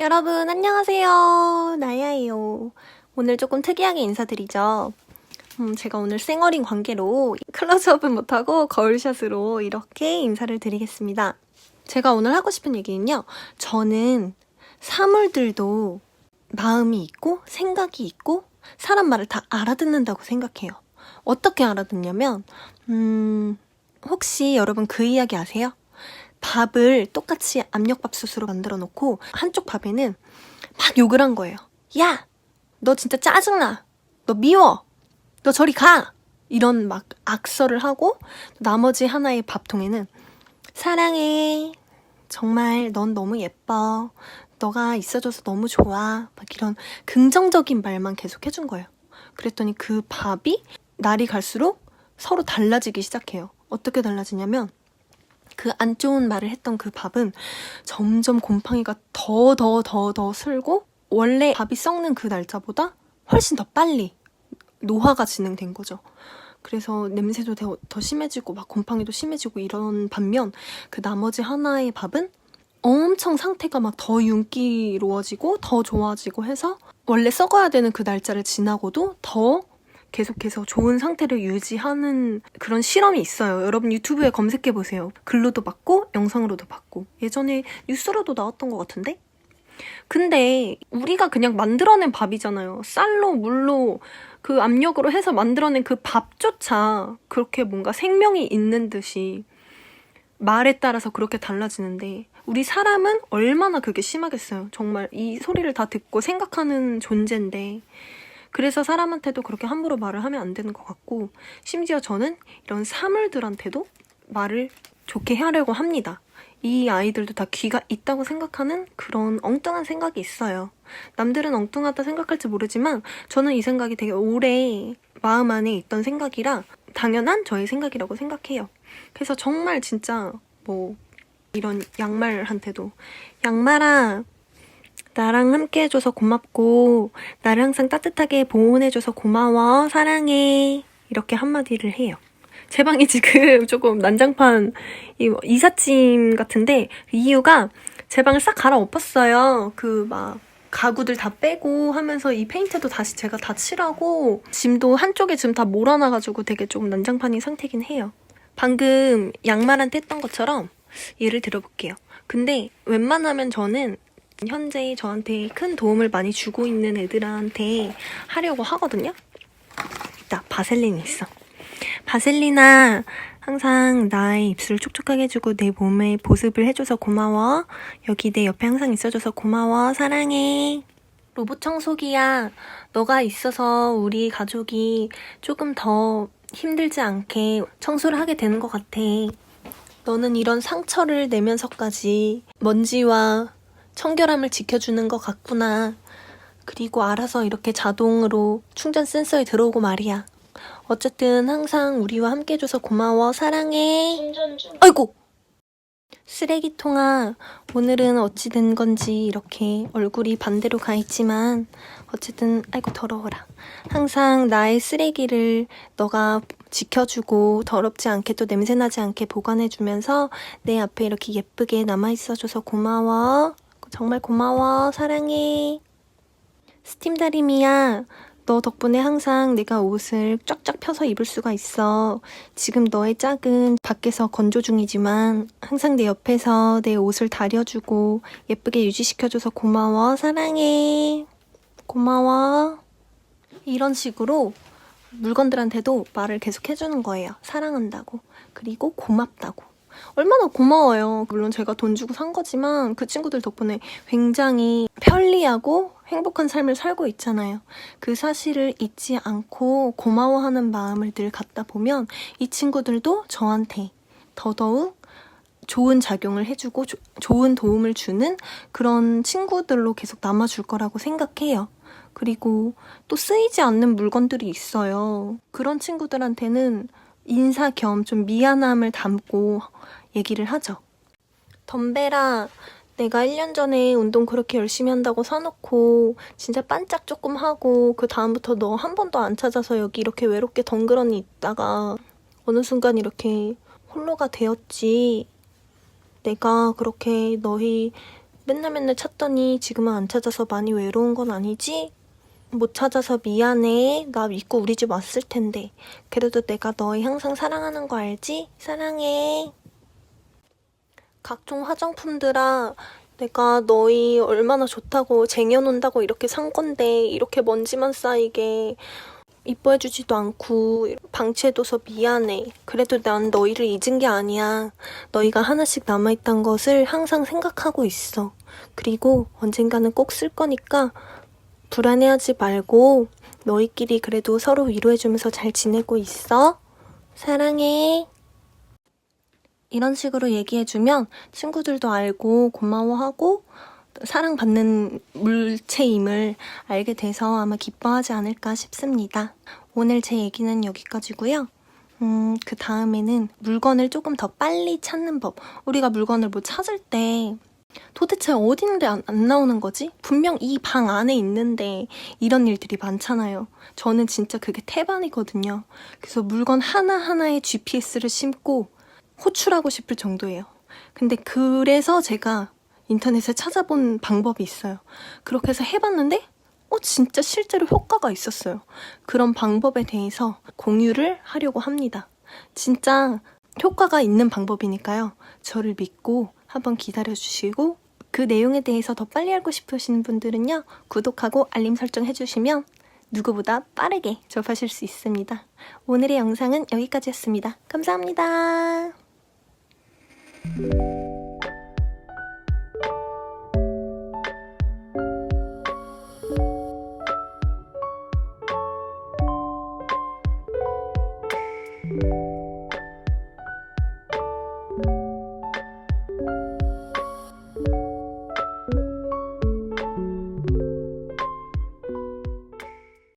여러분 안녕하세요. 나야예요. 오늘 조금 특이하게 인사드리죠. 음, 제가 오늘 쌩얼인 관계로 클로즈업은 못하고 거울샷으로 이렇게 인사를 드리겠습니다. 제가 오늘 하고 싶은 얘기는요 저는 사물들도 마음이 있고 생각이 있고 사람 말을 다 알아듣는다고 생각해요. 어떻게 알아듣냐면 음, 혹시 여러분 그 이야기 아세요? 밥을 똑같이 압력밥솥으로 만들어 놓고 한쪽 밥에는 막 욕을 한 거예요. 야! 너 진짜 짜증나! 너 미워! 너 저리 가! 이런 막 악설을 하고 나머지 하나의 밥통에는 사랑해. 정말 넌 너무 예뻐. 너가 있어줘서 너무 좋아. 막 이런 긍정적인 말만 계속 해준 거예요. 그랬더니 그 밥이 날이 갈수록 서로 달라지기 시작해요. 어떻게 달라지냐면 그 안 좋은 말을 했던 그 밥은 점점 곰팡이가 더 더 더 더 슬고 원래 밥이 썩는 그 날짜보다 훨씬 더 빨리 노화가 진행된 거죠. 그래서 냄새도 더, 더 심해지고 막 곰팡이도 심해지고 이런 반면 그 나머지 하나의 밥은 엄청 상태가 막 더 윤기로워지고 더 좋아지고 해서 원래 썩어야 되는 그 날짜를 지나고도 더 계속해서 좋은 상태를 유지하는 그런 실험이 있어요. 여러분 유튜브에 검색해 보세요. 글로도 봤고 영상으로도 봤고 예전에 뉴스로도 나왔던 것 같은데? 근데 우리가 그냥 만들어낸 밥이잖아요. 쌀로 물로 그 압력으로 해서 만들어낸 그 밥조차 그렇게 뭔가 생명이 있는 듯이 말에 따라서 그렇게 달라지는데 우리 사람은 얼마나 그게 심하겠어요. 정말 이 소리를 다 듣고 생각하는 존재인데 그래서 사람한테도 그렇게 함부로 말을 하면 안 되는 것 같고 심지어 저는 이런 사물들한테도 말을 좋게 하려고 합니다. 이 아이들도 다 귀가 있다고 생각하는 그런 엉뚱한 생각이 있어요. 남들은 엉뚱하다 생각할지 모르지만 저는 이 생각이 되게 오래 마음 안에 있던 생각이라 당연한 저의 생각이라고 생각해요. 그래서 정말 진짜 뭐 이런 양말한테도 양말아 나랑 함께 해줘서 고맙고, 나를 항상 따뜻하게 보호해줘서 고마워, 사랑해. 이렇게 한마디를 해요. 제 방이 지금 조금 난장판 이뭐 이삿짐 같은데, 그 이유가 제 방을 싹 갈아엎었어요. 그 막, 가구들 다 빼고 하면서 이 페인트도 다시 제가 다 칠하고, 짐도 한쪽에 지금 다 몰아놔가지고 되게 조금 난장판인 상태긴 해요. 방금 양말한테 했던 것처럼 예를 들어볼게요. 근데 웬만하면 저는 현재 저한테 큰 도움을 많이 주고 있는 애들한테 하려고 하거든요. 있다, 바셀린 있어. 바셀린아, 항상 나의 입술을 촉촉하게 해주고 내 몸에 보습을 해줘서 고마워. 여기 내 옆에 항상 있어줘서 고마워. 사랑해. 로봇 청소기야, 너가 있어서 우리 가족이 조금 더 힘들지 않게 청소를 하게 되는 것 같아. 너는 이런 상처를 내면서까지 먼지와 청결함을 지켜주는 것 같구나. 그리고 알아서 이렇게 자동으로 충전 센서에 들어오고 말이야. 어쨌든 항상 우리와 함께 해줘서 고마워. 사랑해. 충전 중. 아이고! 쓰레기통아, 오늘은 어찌 된 건지 이렇게 얼굴이 반대로 가 있지만, 어쨌든, 아이고, 더러워라. 항상 나의 쓰레기를 너가 지켜주고, 더럽지 않게 또 냄새나지 않게 보관해주면서, 내 앞에 이렇게 예쁘게 남아있어줘서 고마워. 정말 고마워. 사랑해. 스팀 다리미야. 너 덕분에 항상 내가 옷을 쫙쫙 펴서 입을 수가 있어. 지금 너의 짝은 밖에서 건조 중이지만 항상 내 옆에서 내 옷을 다려주고 예쁘게 유지시켜줘서 고마워. 사랑해. 고마워. 이런 식으로 물건들한테도 말을 계속 해주는 거예요. 사랑한다고. 그리고 고맙다고. 얼마나 고마워요. 물론 제가 돈 주고 산 거지만 그 친구들 덕분에 굉장히 편리하고 행복한 삶을 살고 있잖아요. 그 사실을 잊지 않고 고마워하는 마음을 늘 갖다 보면 이 친구들도 저한테 더더욱 좋은 작용을 해주고 조- 좋은 도움을 주는 그런 친구들로 계속 남아줄 거라고 생각해요. 그리고 또 쓰이지 않는 물건들이 있어요. 그런 친구들한테는 인사 겸 좀 미안함을 담고 얘기를 하죠. 덤벨아, 내가 1년 전에 운동 그렇게 열심히 한다고 사놓고 진짜 반짝 조금 하고 그 다음부터 너 한 번도 안 찾아서 여기 이렇게 외롭게 덩그러니 있다가 어느 순간 이렇게 홀로가 되었지. 내가 그렇게 너희 맨날 맨날 찾더니 지금은 안 찾아서 많이 외로운 건 아니지? 못 찾아서 미안해. 나 믿고 우리 집 왔을 텐데. 그래도 내가 너희 항상 사랑하는 거 알지? 사랑해. 각종 화장품들아, 내가 너희 얼마나 좋다고 쟁여놓는다고 이렇게 산 건데, 이렇게 먼지만 쌓이게. 이뻐해주지도 않고 방치해둬서 미안해. 그래도 난 너희를 잊은 게 아니야. 너희가 하나씩 남아있단 것을 항상 생각하고 있어. 그리고 언젠가는 꼭 쓸 거니까 불안해하지 말고 너희끼리 그래도 서로 위로해주면서 잘 지내고 있어. 사랑해. 이런 식으로 얘기해주면 친구들도 알고 고마워하고 사랑받는 물체임을 알게 돼서 아마 기뻐하지 않을까 싶습니다. 오늘 제 얘기는 여기까지고요. 음, 그 다음에는 물건을 조금 더 빨리 찾는 법. 우리가 물건을 뭐 찾을 때 도대체 있는데 안, 안 나오는 거지? 분명 이 방 안에 있는데 이런 일들이 많잖아요. 저는 진짜 그게 태반이거든요. 그래서 물건 하나하나에 GPS를 심고 호출하고 싶을 정도예요. 근데 그래서 제가 인터넷에 찾아본 방법이 있어요. 그렇게 해서 해봤는데, 어, 진짜 실제로 효과가 있었어요. 그런 방법에 대해서 공유를 하려고 합니다. 진짜 효과가 있는 방법이니까요. 저를 믿고 한번 기다려주시고, 그 내용에 대해서 더 빨리 알고 싶으신 분들은요, 구독하고 알림 설정 해주시면 누구보다 빠르게 접하실 수 있습니다. 오늘의 영상은 여기까지였습니다. 감사합니다.